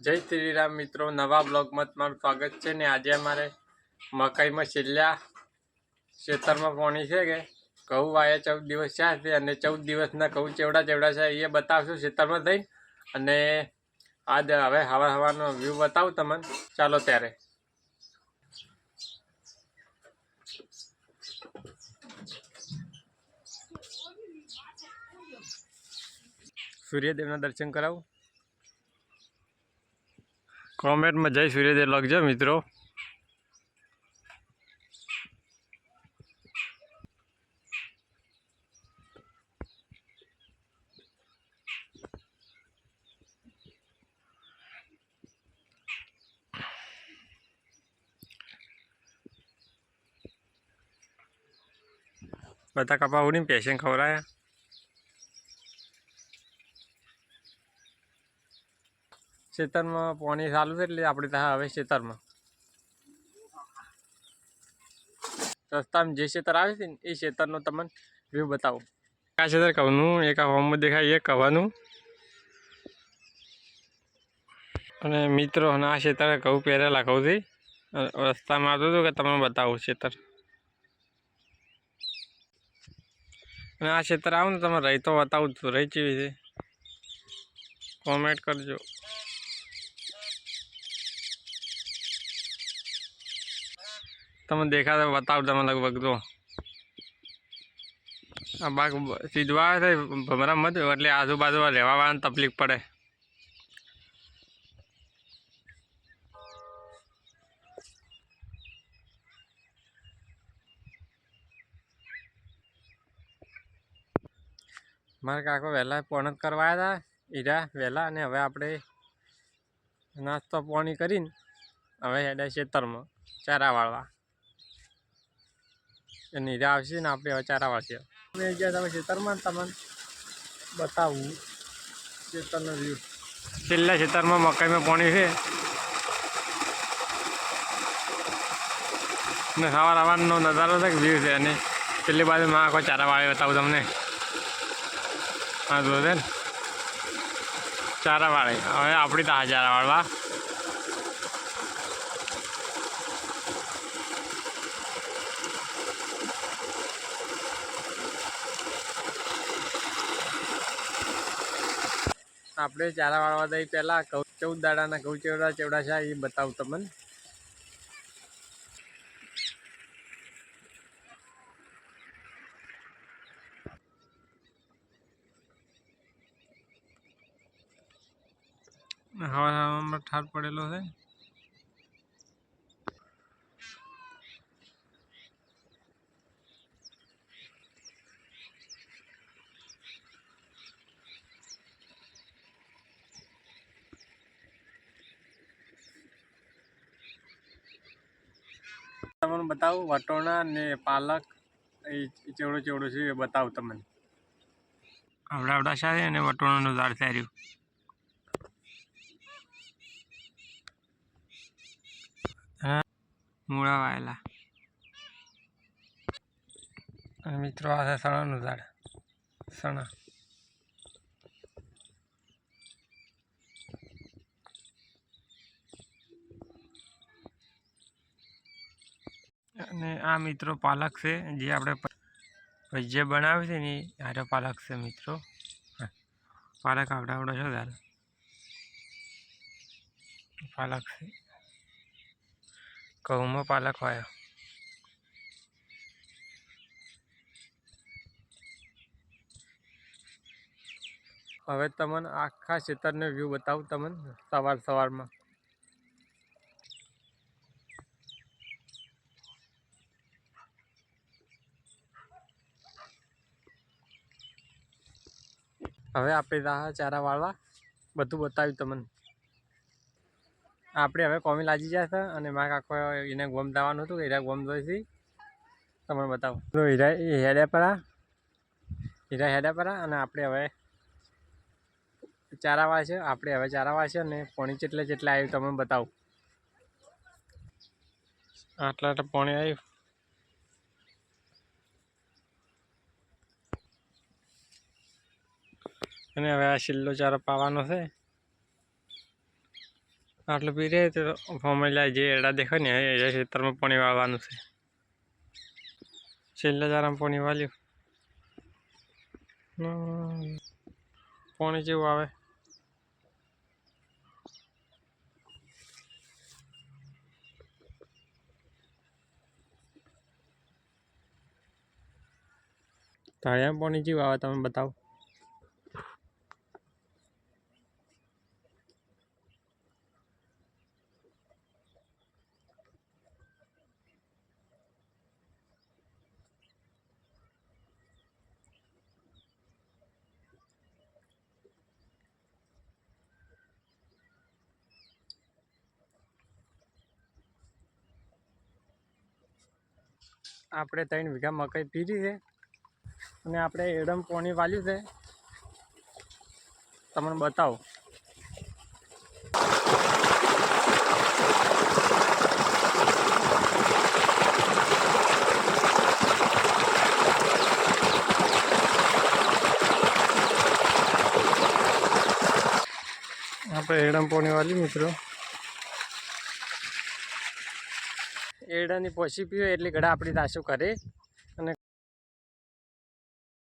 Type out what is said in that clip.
જય શ્રી રામ મિત્રો, નવા બ્લોગમાં તમારું સ્વાગત છે ને આજે અમારે મકાઈમાં છેલ્લા ખેતરમાં પાણી છે કે ઘઉં વાયા ચૌદ દિવસ થયા છે અને ચૌદ દિવસના ઘઉં ચેવડા ચેવડા છે, એ બતાવશું ખેતરમાં જઈને. અને આજ હવે હવા હવાનો વ્યૂ બતાવું તમને. ચાલો ત્યારે. સૂર્યદેવના દર્શન કરાવું. કોમેન્ટમાં જય સૂર્યદેવ લખજો મિત્રો. બધા કપા ઉડીને પેશન ખવડાયા. ખેતરમાં પાણી ચાલુ છે એટલે આપણે ત્યાં હવે ખેતરમાં. રસ્તામાં જે ખેતર આવે છે ને, એ ખેતરનો તમને વ્યૂ બતાવો. આ ખેતર કહુંનું એક આ હોમમાં દેખાય, એક કવાનું. અને મિત્રો, અને આ ખેતર કહું પહેરેલા કહું થી. રસ્તામાં આવતું હતું કે તમને બતાવું ખેતર. અને આ ખેતર આવું ને તમે રહી તો બતાવું છું. રહી ચીવી છે? કોમેન્ટ કરજો. તમે દેખાતા બતાવ તમે લગભગ તો. આ બાગ સીધવા છે, ભમરા મત એટલે આજુબાજુમાં રહેવા તકલીફ પડે. મારા કાકો વહેલા પોણત કરવા આવ્યા હતા ઈરા વહેલા, અને હવે આપણે નાસ્તો પાણી કરીને, હવે હેડા ખેતરમાં ચારા વાળવા નીરા આવશે ને આપણે ચારા વાળશે અમે ગયા તમે તમને બતાવું, ખેતરનો વ્યૂ છેલ્લા ખેતરમાં મકાઈમાં પાણી છે. ને સવાર સવારનો નજારો છે વ્યૂ છે અને પેલી બાજુમાં આખો ચારા વાળી બતાવું તમને. હા જો છે ને. ચારા વાળી હવે આપણી તો આ. આપણે ચારા વાળવા દઈ પહેલાં. ઘઉં, ચૌદ દાડાના ઘઉં ચેવડા ચેવડા છે, એ બતાવું તમને. હવા હવામાં ઠાર પડેલો છે. તમને બતાવું વટોણા ને પાલક એ ચેવડો ચેવડો છે એ બતાવું તમને. આવડા આવડા છે અને વટોણાનું ઝાડ છે રહ્યું મૂળા વાયેલા. મિત્રો આ છે સણાનું ઝાડ સણા. અને આ મિત્રો પાલક છે, જે આપણે ભજીયા બનાવે છે ને આરો પાલક છે મિત્રો. પાલક આવડા આવડા છો ઝાડ પાલક છે. ઘઉંમાં પાલક વાયો હવે તમને આખા ખેતરનો વ્યૂ બતાવું તમને સવાર સવારમાં. હવે આપણે રાહ ચારા વાળવા બધું બતાવ્યું તમને. આપણે હવે કોમી લાગી ગયા છે અને મારે કાકો એને ગોમ દાવાનું હતું, હીરા ગોમ દોઈથી તમને બતાવું. તો હીરા હેડેપરા પરા. હીરા હેડેપરા પરા અને આપણે હવે ચારા વાળશે આપણે હવે ચારા વાળશે અને પાણી ચેટલે ચેટલે આવ્યું, તમને બતાવું. આટલા આટલા પાણી આવ્યું. અને હવે આ છેલ્લો ચારો પાવાનો છે. આટલું પી રહે તો ફોમેલા જે એડા દેખાય ને, એ ખેતરમાં પાણી વાળવાનું છે. છેલ્લે ચારામાં પાણી હમ. પાણી જેવું આવે. તાળિયા પાણી જેવું આવે, તમે બતાવો. આપણે ત્રણ વીઘા મકાઈ પીરી છે અને આપણે એડમ પોણી વાલ્યું છે. તમને બતાવો. આપણે એડમ પોણી વાલી મિત્રો. એડાની પોસી પીવે એટલે ઘડા આપણી તાશું કરે.